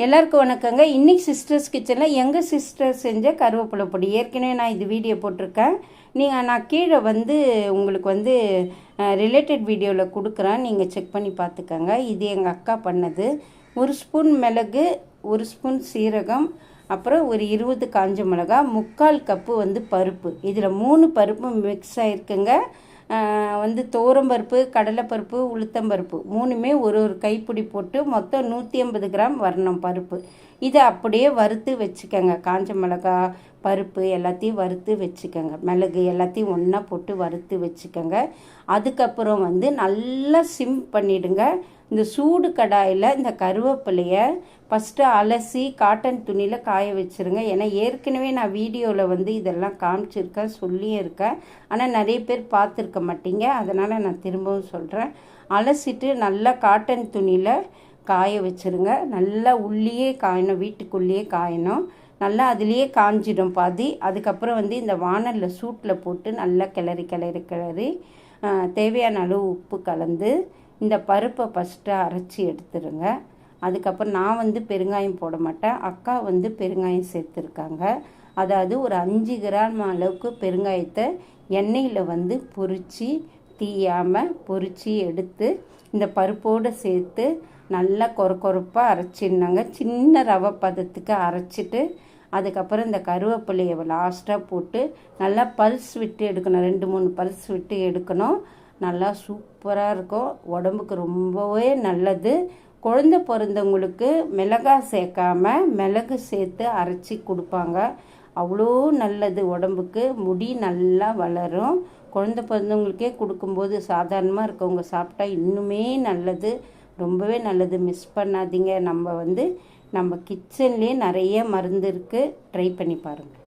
எல்லாருக்கும் வணக்கங்க. இன்றைக்கி சிஸ்டர்ஸ் கிச்சனில் எங்கள் சிஸ்டர் செஞ்ச கருவேப்பிலை பொடி. ஏற்கனவே நான் இது வீடியோ போட்டிருக்கேன். நீங்கள் நான் கீழே வந்து உங்களுக்கு வந்து ரிலேட்டட் வீடியோவில் கொடுக்குறேன். நீங்கள் செக் பண்ணி பார்த்துக்கோங்க. இது எங்கள் அக்கா பண்ணது. ஒரு ஸ்பூன் மிளகு ஒரு ஸ்பூன் சீரகம் அப்புறம் ஒரு இருபது காஞ்ச மிளகா முக்கால் கப்பு வந்து பருப்பு. இதில் மூணு பருப்பு மிக்ஸ் ஆகிருக்குங்க வந்து துவரம்பருப்பு கடலைப்பருப்பு உளுத்தம்பருப்பு மூணுமே ஒரு ஒரு கைப்பிடி போட்டு மொத்தம் நூற்றி ஐம்பது கிராம் வரணும் பருப்பு. இதை அப்படியே வறுத்து வச்சுக்கோங்க. காஞ்ச மிளகா பருப்பு எல்லாத்தையும் வறுத்து வச்சுக்கோங்க. மிளகு எல்லாத்தையும் ஒன்றா போட்டு வறுத்து வச்சுக்கோங்க. அதுக்கப்புறம் வந்து நல்லா சிம் பண்ணிவிடுங்க இந்த சூடு கடாயில் இந்த கருவேப்பிலையை ஃபஸ்ட்டு அலசி காட்டன் துணியில் காய வச்சுருங்க. ஏன்னா ஏற்கனவே நான் வீடியோவில் வந்து இதெல்லாம் காமிச்சிருக்கேன் சொல்லியும் இருக்கேன். ஆனால் நிறைய பேர் பார்த்துருக்க மாட்டீங்க. அதனால் நான் திரும்பவும் சொல்கிறேன் அலசிட்டு நல்லா காட்டன் துணியில் காய வச்சுருங்க. நல்லா உள்ளேயே காயணும் வீட்டுக்குள்ளேயே காயணும். நல்லா அதுலேயே காஞ்சிடும் பாதி. அதுக்கப்புறம் வந்து இந்த வானலில் சூட்டில் போட்டு நல்லா கிளறி கிளறி கிளறி தேவையான அளவு உப்பு கலந்து இந்த பருப்பை ஃபஸ்ட்டு அரைச்சி எடுத்துருங்க அதுக்கப்புறம் நான் வந்து பெருங்காயம் போட மாட்டேன். அக்கா வந்து பெருங்காயம் சேர்த்துருக்காங்க. அதாவது ஒரு அஞ்சு கிராம் அளவுக்கு பெருங்காயத்தை எண்ணெயில் வந்து பொரித்து தீயாமல் பொரித்து எடுத்து இந்த பருப்போடு சேர்த்து நல்லா கொர கொரப்பாக அரைச்சிருந்தாங்க சின்ன ரவை பதத்துக்கு அரைச்சிட்டு அதுக்கப்புறம் இந்த கருவேப்பிலையை லாஸ்ட்டாக போட்டு நல்லா பல்ஸ் விட்டு எடுக்கணும். ரெண்டு மூணு பல்ஸ் விட்டு எடுக்கணும். நல்லா சூப்பராக இருக்கும். உடம்புக்கு ரொம்பவே நல்லது. குழந்த பிறந்தவங்களுக்கு மிளகாய் சேர்க்காம மிளகு சேர்த்து அரைச்சி கொடுப்பாங்க. அவ்வளோ நல்லது உடம்புக்கு. முடி நல்லா வளரும். குழந்த பிறந்தவங்களுக்கே கொடுக்கும்போது சாதாரணமாக இருக்கவங்க சாப்பிட்டா இன்னுமே நல்லது. ரொம்பவே நல்லது. மிஸ் பண்ணாதீங்க. நம்ம வந்து நம்ம கிச்சன்லேயே நிறைய மருந்து இருக்குது ட்ரை பண்ணி பாருங்கள்